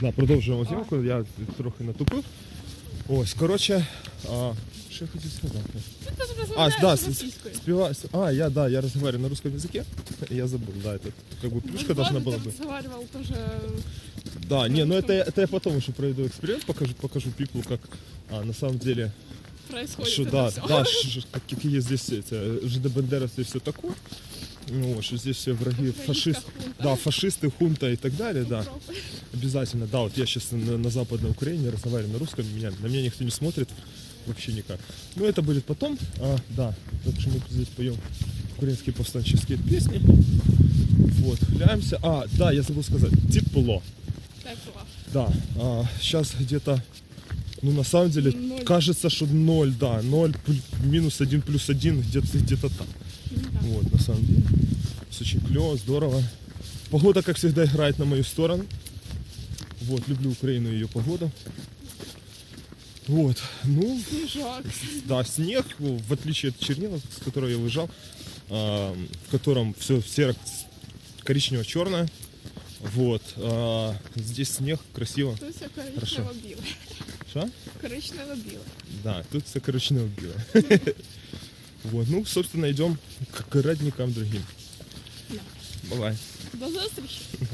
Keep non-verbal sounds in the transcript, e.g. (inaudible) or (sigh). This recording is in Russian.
Да, продовжуємо зйомку, я трохи натупив. Ось, коротше, а, що я хотів сказати? Ти ж А, розмовляєш да, с- російською. спеваю. А, я, да, я разговариваю на русском языке. (laughs) Я забыл, да, это как бы плюшка должна была Ты быть. разговаривал тоже... Да, не, ну это, я- это я потом еще проведу эксперимент, покажу, покажу пиплу, как а, на самом деле, Происходит что это да, всё. да, ш- ш- (laughs) как- какие здесь эти, ЖД Бандерасы и все такое. Ну, вот, что здесь все враги, Украинская фашист, хунта. да, фашисты, хунта и так далее, да. Обязательно, да, вот я сейчас на, на Западной Украине разговариваю на русском, меня, на меня никто не смотрит, вообще никак. Ну, это будет потом, а, да, так что мы здесь поем украинские повстанческие песни. Вот, гуляемся. А, да, я забыл сказать, тепло. Тепло. Да, сейчас где-то, ну, на самом деле, Ноль. кажется, что ноль, да, ноль, плю- минус один, плюс один, где-то где так. Вот, на самом деле. Все очень клево, здорово. Погода, как всегда, играет на мою сторону. Вот, люблю Украину и ее погоду. Вот, ну, Снежок. да, снег, в отличие от Чернила, с которого я выезжал, а, в котором все серо коричнево-черное. Вот, а, здесь снег, красиво. Тут все Хорошо. коричнево-біле. Что? Коричнево-біле. Да, тут все коричнево-белое. (laughs) Вот, ну, собственно, идем к к родникам другим. Да. Бывай. До зустрічі. (laughs)